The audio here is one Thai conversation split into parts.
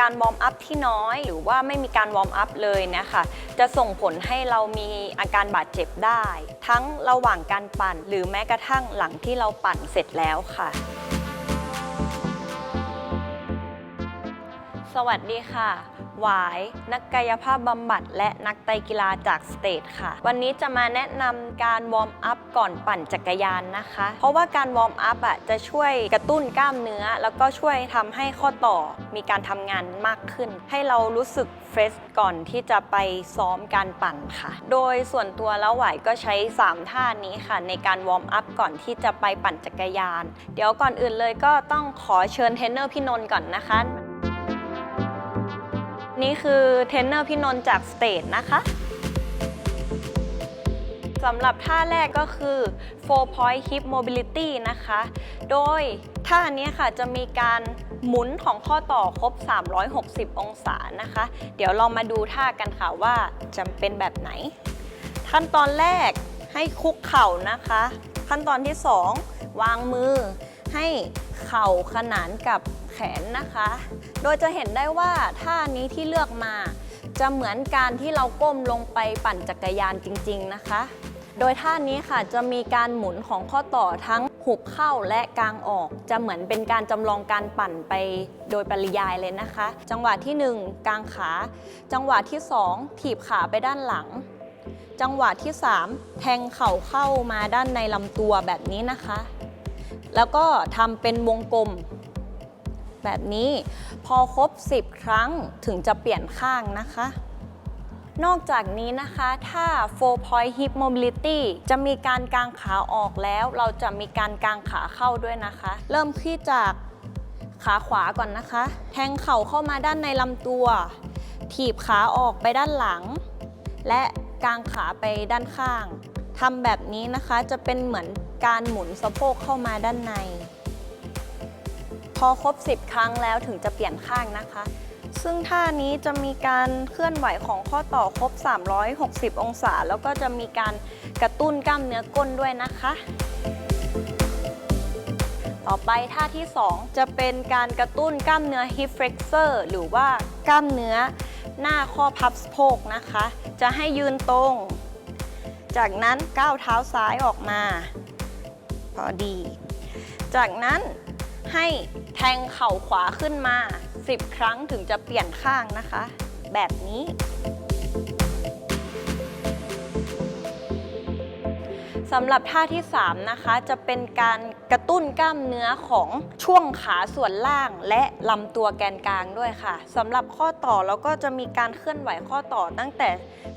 การวอร์มอัพที่น้อย หรือว่าไม่มีการวอร์มอัพเลยนะคะจะส่งผลให้เรามีอาการบาดเจ็บได้ ทั้งระหว่างการปั่น หรือแม้กระทั่งหลังที่เราปั่นเสร็จแล้วค่ะ สวัสดีค่ะ หวาย นักกายภาพบำบัด และนักไตกีฬาจากสเตทค่ะ วันนี้จะมาแนะนำการวอร์มอัพก่อนปั่นจักรยานนะคะ เพราะว่าการวอร์มอัพอะจะช่วยกระตุ้นกล้ามเนื้อ แล้วก็ช่วยทำให้ข้อต่อมีการทำงานมากขึ้น ให้เรารู้สึกเฟรชก่อนที่จะไปซ้อมการปั่นค่ะ โดยส่วนตัวแล้วหวายก็ใช้ 3 ท่านี้ค่ะ ในการวอร์มอัพก่อนที่จะไปปั่นจักรยาน เดี๋ยวก่อนอื่นเลยก็ต้องขอเชิญเทรนเนอร์พี่นนท์ก่อนนะคะ นี่คือเทรนเนอร์พี่นนท์จากสเตทนะคะสำหรับท่าแรกก็คือ four point hip mobility นะคะ โดยท่านี้ค่ะจะมีการหมุนของข้อต่อครบ 360 องศานะคะ เดี๋ยวเรามาดูท่ากันค่ะว่าจะเป็นแบบไหน ขั้นตอนแรกให้คุกเข่านะคะ ขั้นตอนที่ 2 วางมือให้เข่าขนานกับ แขนนะคะ โดยจะเห็นได้ว่าท่านี้ที่เลือกมา จะเหมือนการที่เราก้มลงไปปั่นจักรยานจริง ๆนะคะ โดยท่านี้ค่ะจะมีการหมุนของข้อต่อทั้งหุบเข้าและกางออก จะเหมือนเป็นการจำลองการปั่นไปโดยปริยายเลยนะคะ จังหวะที่ 1 กางขา จังหวะที่ 2 ถีบขาไปด้านหลัง จังหวะที่ 3 แทงเข่าเข้ามาด้านในลำตัวแบบนี้นะคะ แล้วก็ทำเป็นวงกลม แบบนี้ พอครบ 10 ครั้งถึงจะเปลี่ยนข้างนะคะนอกจากนี้นะคะถ้า four point hip mobility จะมีการกางขาออกแล้ว เราจะมีการกางขาเข้าด้วยนะคะ เริ่มที่จากขาขวาก่อนนะคะ แทงเข่าเข้ามาด้านในลำตัว ถีบขาออกไปด้านหลัง และกางขาไปด้านข้างทำแบบนี้นะคะจะเป็นเหมือนการหมุนสะโพกเข้ามาด้านใน พอครบ 10 ครั้งแล้วถึงจะเปลี่ยนข้างนะคะ ซึ่งท่านี้จะมีการเคลื่อนไหวของข้อต่อครบ 360 องศา แล้วก็จะมีการกระตุ้นกล้ามเนื้อก้นด้วยนะคะ ต่อไปท่าที่ 2 จะเป็นการกระตุ้นกล้ามเนื้อ hip flexor หรือว่ากล้ามเนื้อหน้าข้อพับสะโพกนะคะ จะให้ยืนตรง จากนั้นก้าวเท้าซ้ายออกมา พอดี จากนั้น ให้แทงเข่าขวาขึ้นมา 10 ครั้งถึงจะเปลี่ยนข้างนะคะ แบบนี้ สำหรับท่าที่ 3 นะคะ จะเป็นการกระตุ้นกล้ามเนื้อของช่วงขาส่วนล่างและลำตัวแกนกลางด้วยค่ะสำหรับข้อต่อเราก็จะมีการเคลื่อนไหวข้อต่อตั้งแต่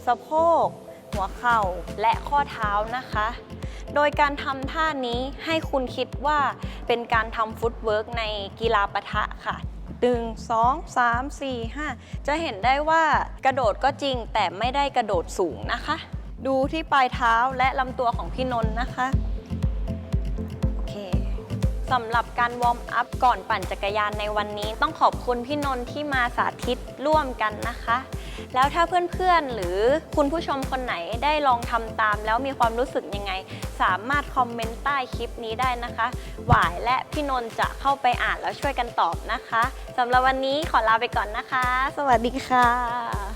สะโพก หัวเข่าและข้อเท้านะคะ โดยการทำท่านี้ให้คุณคิดว่าเป็นการทำฟุตเวิร์กในกีฬาปะทะค่ะตึง2 3 4 5จะเห็นได้ว่ากระโดดก็จริงแต่ไม่ได้กระโดดสูงนะคะ ดูที่ปลายเท้าและลำตัวของพี่นนท์นะคะ สำหรับการวอร์มอัพก่อนปั่นจักรยานในวันนี้ ต้องขอบคุณพี่นนท์ที่มาสาธิตร่วมกันนะคะ แล้วถ้าเพื่อนๆ หรือคุณผู้ชมคนไหนได้ลองทำตาม แล้วมีความรู้สึกยังไง สามารถคอมเมนต์ใต้คลิปนี้ได้นะคะ หวายและพี่นนท์จะเข้าไปอ่านแล้วช่วยกันตอบนะคะสำหรับวันนี้ขอลาไปก่อนนะคะ สวัสดีค่ะ